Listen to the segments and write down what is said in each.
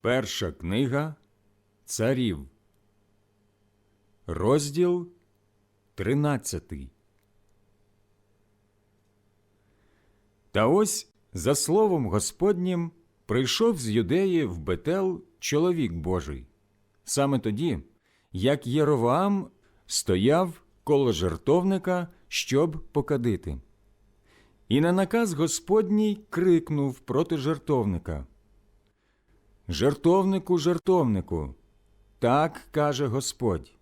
Перша книга Царів, розділ 13. Та ось, за словом Господнім, прийшов з юдеї в Бетел чоловік Божий. Саме тоді, як Єровоам стояв коло жертовника, щоб покадити. І на наказ Господній крикнув проти жертовника. Жертовнику, жертовнику, так каже Господь.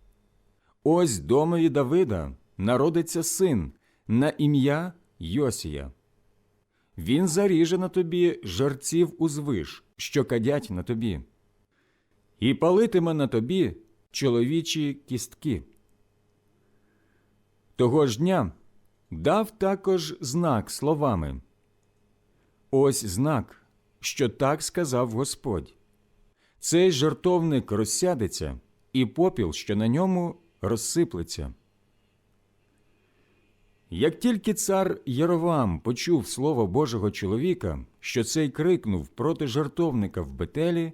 Ось домові Давида народиться син на ім'я Йосія. Він заріже на тобі жерців узвиш, що кадять на тобі, і палитиме на тобі чоловічі кістки. Того ж дня дав також знак словами. Ось знак, що так сказав Господь. Цей жертовник розсядеться, і попіл, що на ньому, розсиплеться. Як тільки цар Єровам почув слово Божого чоловіка, що цей крикнув проти жертовника в Бетелі,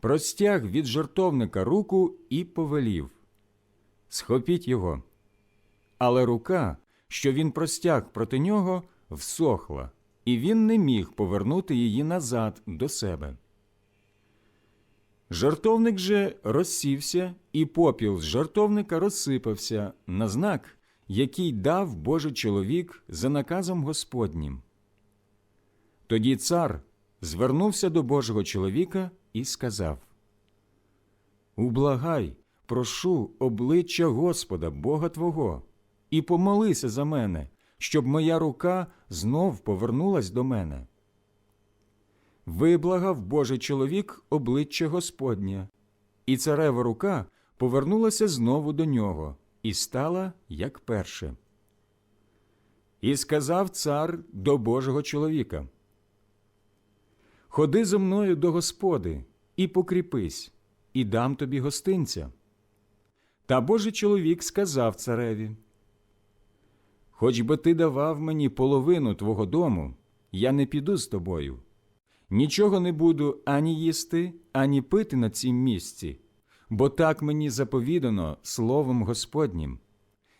простяг від жертовника руку і повелів Схопіть його. Але рука, що він простяг проти нього, всохла, і він не міг повернути її назад до себе. Жартовник же розсівся, і попіл з жартовника розсипався на знак, який дав Божий чоловік за наказом Господнім. Тоді цар звернувся до Божого чоловіка і сказав Ублагай, прошу обличчя Господа, Бога Твого, і помолися за мене, щоб моя рука знов повернулась до мене. Виблагав Божий чоловік обличчя Господнє, і царева рука повернулася знову до нього і стала як перше. І сказав цар до Божого чоловіка Ходи зо мною до Господи і покріпись, і дам тобі гостинця. Та Божий чоловік сказав цареві Хоч би ти давав мені половину твого дому, я не піду з тобою. Нічого не буду ані їсти, ані пити на цім місці, бо так мені заповідано словом Господнім.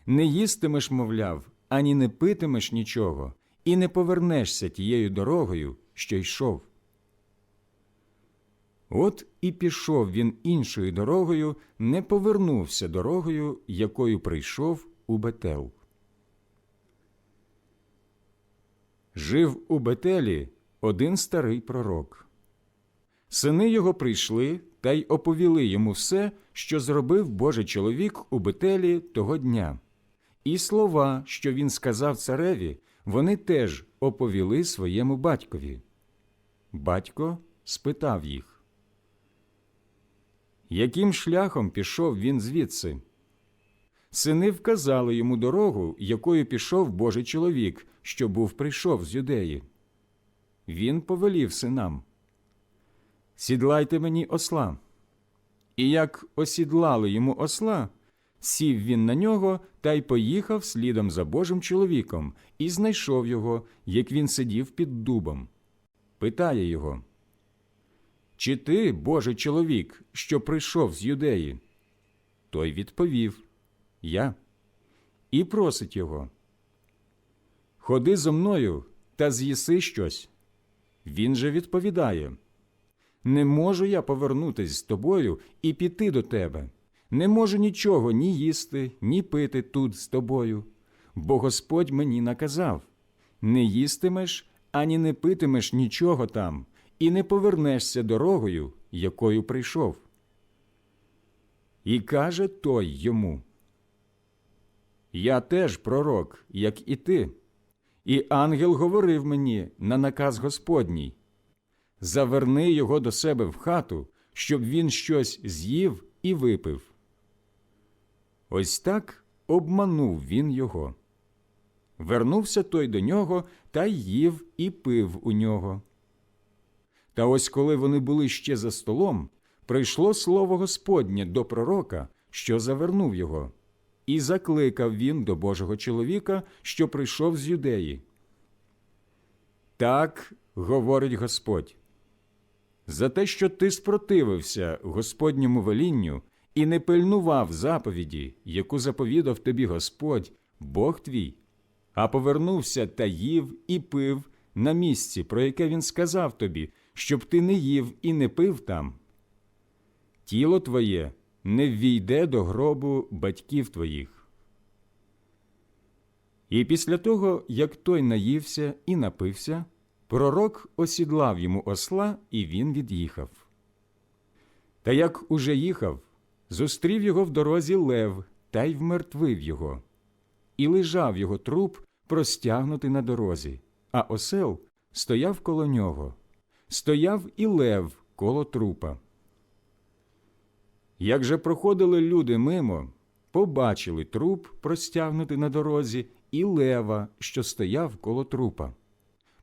Не їстимеш, мовляв, ані не питимеш нічого, і не повернешся тією дорогою, що йшов. От і пішов він іншою дорогою, не повернувся дорогою, якою прийшов у Бетел. Жив у Бетелі один старий пророк. Сини його прийшли та й оповіли йому все, що зробив Божий чоловік у Бетелі того дня. І слова, що він сказав цареві, вони теж оповіли своєму батькові. Батько спитав їх. Яким шляхом пішов він звідси? Сини вказали йому дорогу, якою пішов Божий чоловік, що був прийшов з юдеї. Він повелів синам Сідлайте мені осла. І як осідлали йому осла, сів він на нього та й поїхав слідом за Божим чоловіком і знайшов його, як він сидів під дубом. Питає його Чи ти, Божий чоловік, що прийшов з юдеї? Той відповів Я. І просить його Ходи зо мною та з'їси щось. Він же відповідає Не можу я повернутись з тобою і піти до тебе. Не можу нічого ні їсти, ні пити тут з тобою, бо Господь мені наказав не їстимеш ані не питимеш нічого там, і не повернешся дорогою, якою прийшов. І каже той йому Я теж пророк, як і ти. І ангел говорив мені на наказ Господній Заверни його до себе в хату, щоб він щось з'їв і випив. Ось так обманув він його. Вернувся той до нього та їв і пив у нього. Та ось коли вони були ще за столом, прийшло слово Господнє до пророка, що завернув його. І закликав він до Божого чоловіка, що прийшов з юдеї. Так говорить Господь. за те, що ти спротивився Господньому велінню і не пильнував заповіді, яку заповідав тобі Господь, Бог твій, а повернувся та їв і пив на місці, про яке він сказав тобі, щоб ти не їв і не пив там. Тіло твоє не ввійде до гробу батьків твоїх. І після того, як той наївся і напився, пророк осідлав йому осла, і він від'їхав. Та як уже їхав, зустрів його в дорозі лев та й вмертвив його, і лежав його труп простягнутий на дорозі, а осел стояв коло нього, стояв і лев коло трупа. Як же проходили люди мимо, побачили труп, простягнутий на дорозі, і лева, що стояв коло трупа.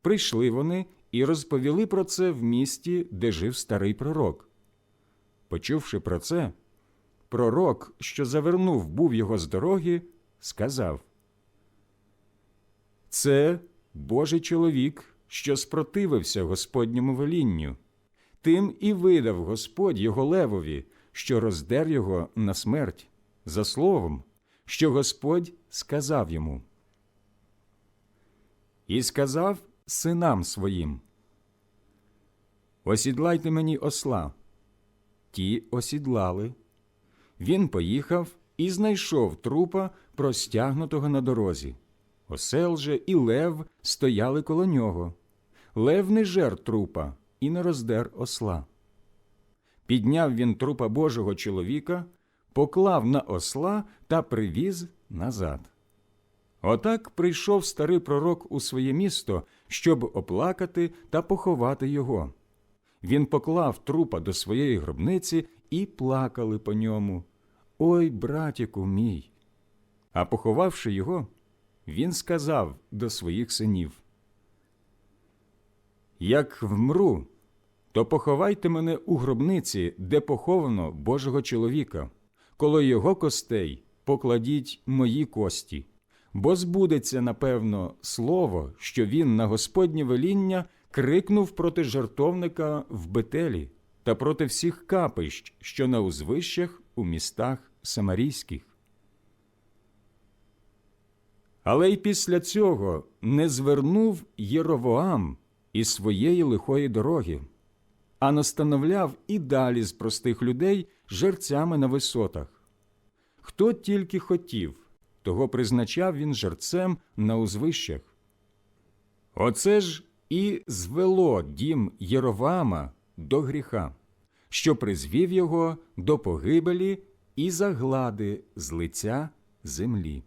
Прийшли вони і розповіли про це в місті, де жив старий пророк. Почувши про це, пророк, що завернув був його з дороги, сказав Це Божий чоловік, що спротивився Господньому велінню. Тим і видав Господь його левові, що роздер його на смерть, за словом, що Господь сказав йому. І сказав синам своїм: Осідлайте мені осла. Ті осідлали. Він поїхав і знайшов трупа, простягнутого на дорозі. Осел же і лев стояли коло нього. Лев не жер трупа і не роздер осла. Підняв він трупа Божого чоловіка, поклав на осла та привіз назад. Отак прийшов старий пророк у своє місто, щоб оплакати та поховати його. Він поклав трупа до своєї гробниці і плакали по ньому. Ой, братіку мій. А поховавши його, він сказав до своїх синів: Як вмру, то поховайте мене у гробниці, де поховано Божого чоловіка, коло його костей покладіть мої кості, бо збудеться, напевно, слово, що він на Господнє веління крикнув проти жартовника в Бетелі та проти всіх капищ, що на узвищах у містах самарійських. Але й після цього не звернув Єровоам із своєї лихої дороги, а настановляв і далі з простих людей жерцями на висотах. Хто тільки хотів, того призначав він жерцем на узвищах. Оце ж і звело дім Єровама до гріха, що призвів його до погибелі і заглади з лиця землі.